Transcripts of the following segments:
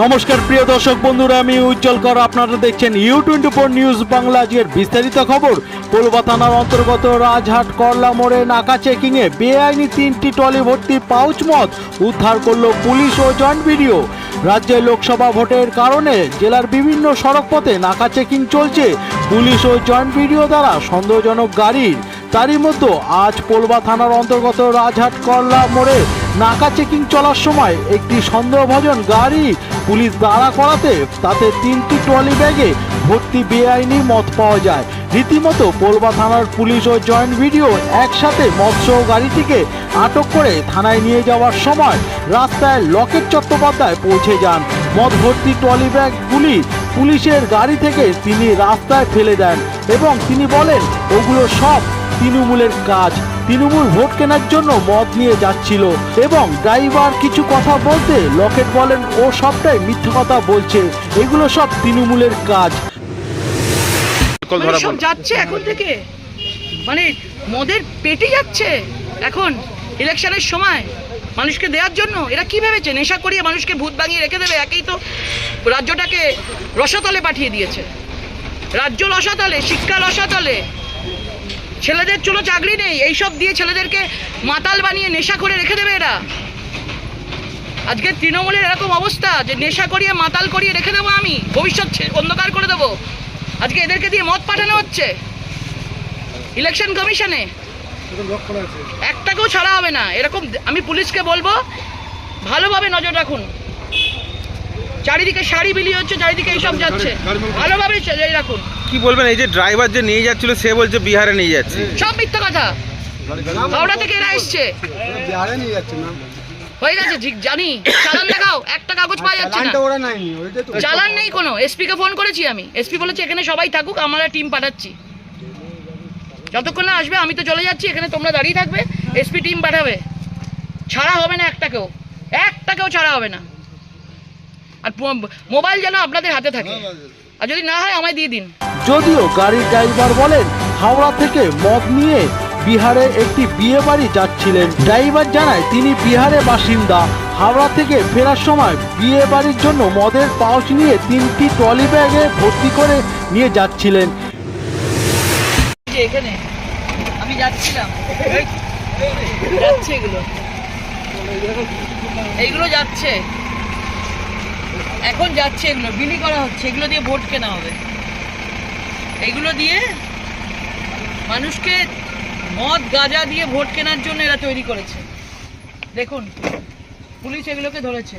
নমস্কার, প্রিয় দর্শক বন্ধুরা, আমি উজ্জ্বল কর। আপনারা দেখছেন U twenty four news Bangla আজকের বিস্তারিত খবর। কলবা থানার অন্তর্গত রাজহাট করলা মোড়ে নাকা চেকিংয়ে বেআইনি তিনটি টলি ভর্তি পাউচ মদ উদ্ধার করল পুলিশ ও জয়েন্ট ভিডিও। রাজ্যে লোকসভা ভোটের কারণে জেলার বিভিন্ন সড়ক পথে নাকা চেকিং চলছে। পুলিশ ও জয়েন্ট ভিডিও দ্বারা সন্দেহজনক গাড়ির তারই মধ্যে আজ পোলবা থানার অন্তর্গত রাজহাট করলা মোড়ে নাকা চেকিং চলার সময় একটি সন্দেহভাজন গাড়ি পুলিশ দাঁড়া করাতে তাতে তিনটি ট্রলি ব্যাগে ভর্তি বেআইনি মদ পাওয়া যায়। রীতিমতো পোলবা থানার পুলিশ ও জয়েন্ট ভিডিও একসাথে মৎস্য গাড়িটিকে আটক করে থানায় নিয়ে যাওয়ার সময় রাস্তায় লকেট চট্টোপাধ্যায় পৌঁছে যান। মদ ভর্তি ট্রলি ব্যাগগুলি পুলিশের গাড়ি থেকে তিনি রাস্তায় ফেলে দেন এবং তিনি বলেন, ওগুলো সব তৃণমূলের কাজ। তৃণমূল ভোট কেনার জন্য মদ নিয়ে যাচ্ছিল এবং ড্রাইভার কিছু কথা বলতে লকেট বলেন ও সবটাই মিথ্যে কথা বলছে। এগুলো সব তৃণমূলের কাজ। মানে সব যাচ্ছে এখন থেকে। মানে মদের পেটে যাচ্ছে এখন ইলেকশনের সময় মানুষকে দেওয়ার জন্য। এরা কি ভেবেছে? নেশা করিয়ে মানুষকে ভূত বানিয়ে রেখে দেবে? একেই তো রাজ্যটাকে রসাতলে পাঠিয়ে দিয়েছে। রাজ্য রসাতলে শিক্ষা রসাতলে। ছেলেদের চলো চাকরি নেই, এইসব দিয়ে ছেলেদেরকে মাতাল বানিয়ে নেশা করে রেখে দেবে এরা। আজকে তৃণমূলের এরকম অবস্থা যে নেশা করিয়ে, মাতাল করিয়ে রেখে দেবো আমি। ভবিষ্যৎ অন্ধকার করে দেবো। আজকে এদেরকে দিয়ে মত পাঠানো হচ্ছে। ইলেকশন কমিশনে। একটাকেও ছাড়া হবে না। এরকম আমি পুলিশকে বলব, ভালোভাবে নজর রাখুন। চারিদিকে শাড়ি বিলি হচ্ছে চারিদিকে এইসব যাচ্ছে। ভালোভাবে এই রাখুন কি বলবেন এই যে ড্রাইভার যে নিয়ে যাচ্ছিল সে বলছে বিহারে নিয়ে যাচ্ছে। সব মিথ্যা কথা। হাওড়া থেকে এরা এসছে। বিহারে নিয়ে যাচ্ছে না। হয়ে গেছে জানি। চালান দেখাও একটা কাগজ পাওয়া যাচ্ছে না। চালান নেই কোনো। এসপি কে ফোন করেছি আমি। এসপি বলেছে এখানে সবাই থাকুক আমরা টিম পাঠাচ্ছি। যতক্ষণ না আসবে আমি তো চলে যাচ্ছি এখানে তোমরা দাঁড়িয়ে থাকবে এসপি টিম পাঠাবে। ছাড়া হবে না একটাকেও। একটাকেও ছাড়া হবে না। আর মোবাইল যেন আপনাদের হাতে থাকে। আর যদি না হয় আমায় দিয়ে দিন। যদিও গাড়ির ড্রাইভার বলেন হাওড়া থেকে মদ নিয়ে বিহারে একটি বিয়ে বাড়ি যাচ্ছিলেন। ড্রাইভার জানায় তিনি বিহারে বাসিন্দা। হাওড়া থেকে ফেরার সময় বিয়ে বাড়ির জন্য মদের পাউচ নিয়ে তিনটি ট্রলি ব্যাগে ভর্তি করে নিয়ে যাচ্ছিলেন। এখানে আমি যাচ্ছিলাম। যাচ্ছে এগুলো। এইগুলো যাচ্ছে। এখন যাচ্ছে এগুলো, বিলি করা হচ্ছে, এগুলো দিয়ে ভোট কেনা হবে। এগুলো দিয়ে মানুষকে মদ, গাঁজা দিয়ে ভোট কেনার জন্য এরা তৈরি করেছে। দেখুন, পুলিশ এগুলোকে ধরেছে।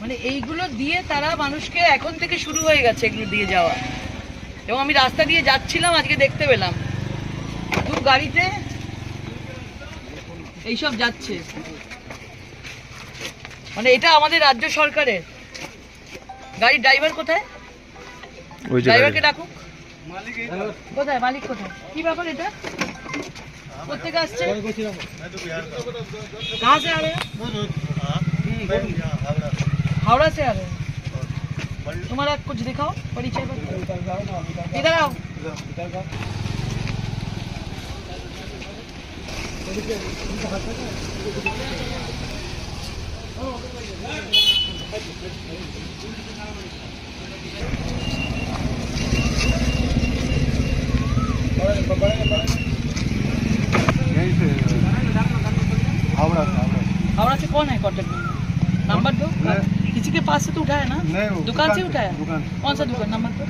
মানে এইগুলো দিয়ে তারা মানুষকে এখন থেকে শুরু হয়ে গেছে এগুলো দিয়ে যাওয়া। এবং আমি রাস্তা দিয়ে যাচ্ছিলাম, আজকে দেখতে পেলাম। দু গাড়িতে এইসব যাচ্ছে। মানে এটা আমাদের রাজ্য সরকারের গাড়ির ড্রাইভার কোথায় ওই যে ড্রাইভারকে ডাকুক কোথায় মালিক কোথায় কি ব্যাপার এটা কোথেকে আসছে कहाँ से आ रहे हैं हावड़ा से आ रहे हैं तुम्हारा कुछ दिखाओ परिचय बताओ इधर आओ यहीं से हावड़ा से हावड़ा से। कौन है कॉन्टेक्ट नंबर दो? किसी के पास से तो उठाया ना? नहीं, दुकान से दुकान से- उठाया? दुकान कौन सा दुकान? नंबर दो?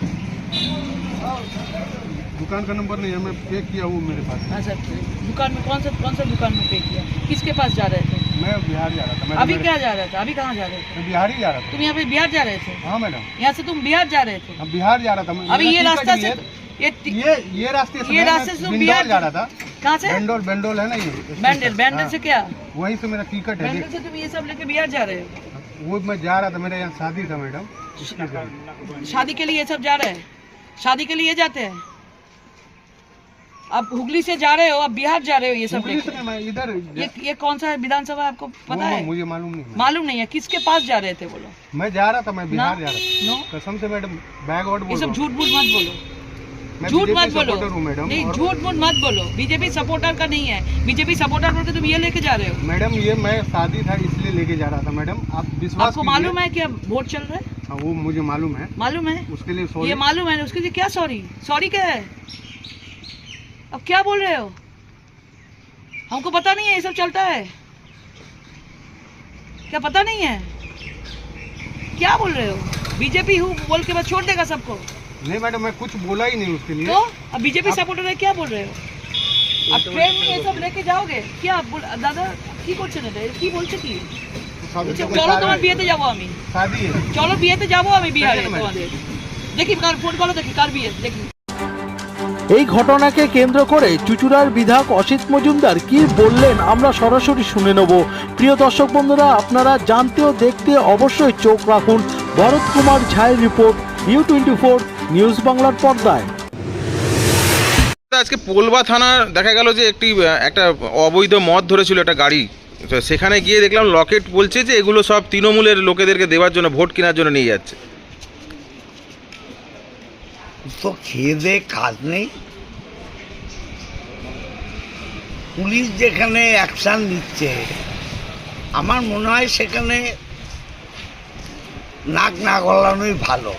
दुकान का नंबर नहीं है मैं पे किया वो मेरे पास। अच्छा दुकान में कौन सा कौन सा दुकान में पे किया? किसके पास जा रहे थे? मैं बिहार जा रहा था मैडम अभी मेरे- क्या जा रहा था? अभी कहाँ जा रहे थे? मैं बिहार ही जा रहा था। तुम यहाँ पे बिहार जा रहे थे? था हाँ मैडम। यहाँ से तुम बिहार जा रहे थे? हम बिहार जा रहा था मैं- अभी मेरा ये रास्ता से है। ये ये ये रास्ते से ये मैं- रास्ते से मैं तुम बिंदौर बिहार जा रहा था। कहाँ से? बेंडोल बेंडोल है ना ये? बैंडल बैंडल से क्या? वहीं से मेरा टिकट है बैंडल से तुम ये सब लेके बिहार जा रहे हो? वो मैं जा रहा था मेरे यहाँ शादी था मैडम। शादी के लिए ये सब जा रहे हैं? शादी के लिए ये जाते हैं? अब हुगली से जा रहे हो अब बिहार जा रहे हो ये सब इधर ये ये कौन सा विधानसभा आपको पता है? मुझे मालूम नहीं है। मालूम नहीं है। किसके पास जा रहे थे बोलो मैं जा रहा था मैं बिहार जा रहा था। कसम से मैडम बैग और ये सब झूठ मूठ मत बोलो। झूठ मत बोलो। मैडम नहीं झूठ मूठ मत बोलो। बीजेपी सपोर्टर का नहीं है। बीजेपी सपोर्टर बोल के तुम ये लेके जा रहे हो। मैडम ये मैं शादी था इसलिए लेके जा रहा था मैडम। आप विश्वास आपको मालूम है कि अब वोट चल रहा है? हाँ, वो मुझे मालूम है। मालूम है? उसके लिए सॉरी ये मालूम है उसके लिए क्या सॉरी सॉरी क्या है? अब क्या बोल रहे हो हमको पता नहीं है ये सब चलता है क्या पता नहीं है क्या बोल रहे हो बीजेपी हूँ बोल के बस छोड़ देगा सबको नहीं मैडम मैं कुछ बोला ही नहीं उसके लिए तो अब बीजेपी सपोर्टर है क्या बोल रहे हो अब ट्रेन में ये सब लेके जाओगे क्या बोल দাদা কি করছেন এটা এটা কি বলছে কি शादी বলছে, तो চলো बता তোমার रहे বিয়েতে যাবো আমি हैं। शादी है চলো বিয়েতে যাবো আমি বিহারে দেখেন, তোমাদের দেখি কার ফোন করো দেখি কার বিয়ে দেখি এই ঘটনাকে কেন্দ্র করে চুচুড়ার বিধায়ক অসিত মজুমদার কি বললেন আমরা সরাসরি শুনে নেব। প্রিয় দর্শক বন্ধুরা, আপনারা জানতে ও দেখতে অবশ্যই চোখ রাখুন। Bharat Kumar ঝায়ের report U twenty four, news বাংলার পর্দায়। আজকে পোলবা থানা দেখা গেল যে একটি, একটা অবৈধ মদ ধরেছিল একটা গাড়ি। সেখানে গিয়ে দেখলাম লকেট বলছে যে এগুলো সব তৃণমূলের লোকেদেরকে দেওয়ার জন্য, ভোট কেনার জন্য নিয়ে যাচ্ছে। তো খেয়ে দে, কাজ নেই। পুলিশ যেখানে অ্যাকশান নিচ্ছে, আমার মনে হয় সেখানে নাক না গলানোই ভালো।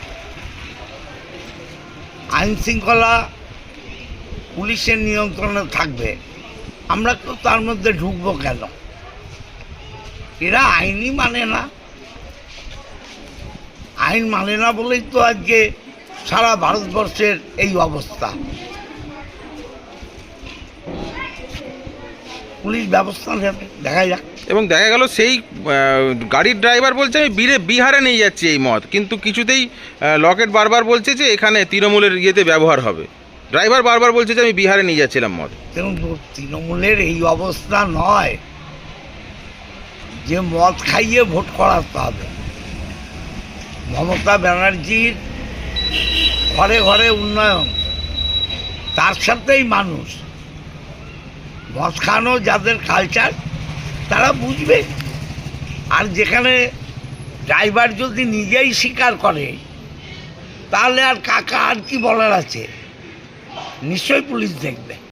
আইন শৃঙ্খলা পুলিশের নিয়ন্ত্রণে থাকবে। আমরা তো তার মধ্যে ঢুকবো কেন? এরা আইনই মানে না। আইন মানে না বলেই তো আজকে সারা ভারতবর্ষের এই অবস্থা। পুলিশ ব্যবস্থা নেবে দেখা যাক। এবং দেখা গেল সেই গাড়ির ড্রাইভার বলছে আমি বীরে বিহারে নিয়ে যাচ্ছি এই মদ। কিন্তু কিছুতেই লকেট বারবার বলছে যে এখানে তৃণমূলের ইয়েতে ব্যবহার হবে। ড্রাইভার বারবার বলছে যে আমি বিহারে নিয়ে যাচ্ছিলাম মদ। তৃণমূলের এই অবস্থা নয় যে মদ খাইয়ে ভোট করাতে হবে। মমতা ব্যানার্জির ঘরে ঘরে উন্নয়ন। তার সাথেই মানুষ। মদ খানো যাদের কালচার তারা বুঝবে। আর যেখানে ড্রাইভার যদি নিজেই স্বীকার করে, তাহলে আর কাকা আর কি বলার আছে? নিশ্চয়ই পুলিশ দেখবে।